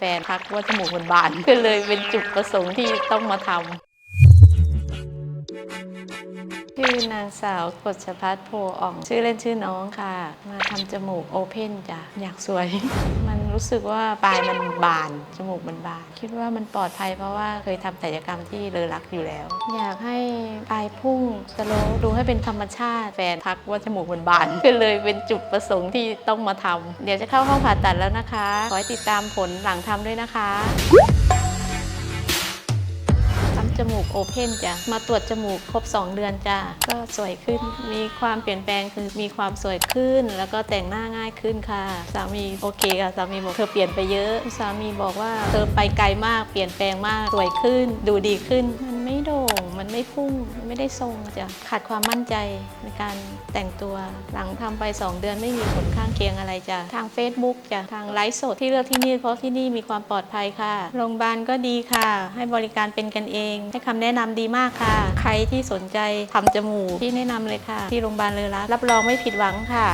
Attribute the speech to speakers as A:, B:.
A: แฟนทักว่าจมูกมันบานก็เลยเป็นจุดประสงค์ที่ต้องมาทำชื่อนางสาวกฎชพัฒน์โพอ่อง ชื่อเล่นชื่อน้องค่ะ มาทำจมูกโอเพ่นจ้ะ อยากสวย รู้สึกว่าปลายมันบาน จมูกมันบาน คิดว่ามันปลอดภัยเพราะว่าเคยทำศัลยกรรมที่เลอรักอยู่แล้ว อยากให้ปลายพุ่งสโลว์ดูให้เป็นธรรมชาติแฟนทักว่าจมูกมันบานก็เลยเป็นจุดประสงค์ที่ต้องมาทำเดี๋ยวจะเข้าห้องผ่าตัดแล้วนะคะ ขอให้ติดตามผลหลังทำด้วยนะคะ จมูกโอเพนจ้ะ มาตรวจจมูกครบ 2 เดือนจ้ะ ก็สวยขึ้น มีความเปลี่ยนแปลงคือมีความสวยขึ้น แล้วก็แต่งหน้าง่ายขึ้นค่ะ สามีโอเคค่ะ สามีบอกเธอเปลี่ยนไปเยอะ สามีบอกว่าเธอไปไกลมาก เปลี่ยนแปลงมาก สวยขึ้น ดูดีขึ้น มันไม่โด มันไม่พุ่งไม่ได้ทรงจะขาดความมั่นใจในการแต่งตัวหลังทำไป 2 เดือนไม่มีผลข้างเคียงอะไรจ้ะทาง Facebook จ้ะทางไลฟ์สดที่เลือกที่นี่เพราะที่นี่มีความปลอดภัยค่ะโรงพยาบาลก็ดีค่ะ ให้บริการเป็นกันเอง ให้คำแนะนำดีมากค่ะ ใครที่สนใจทำจมูกที่แนะนำเลยค่ะ ที่โรงพยาบาลเลยละรับรองไม่ผิดหวังค่ะ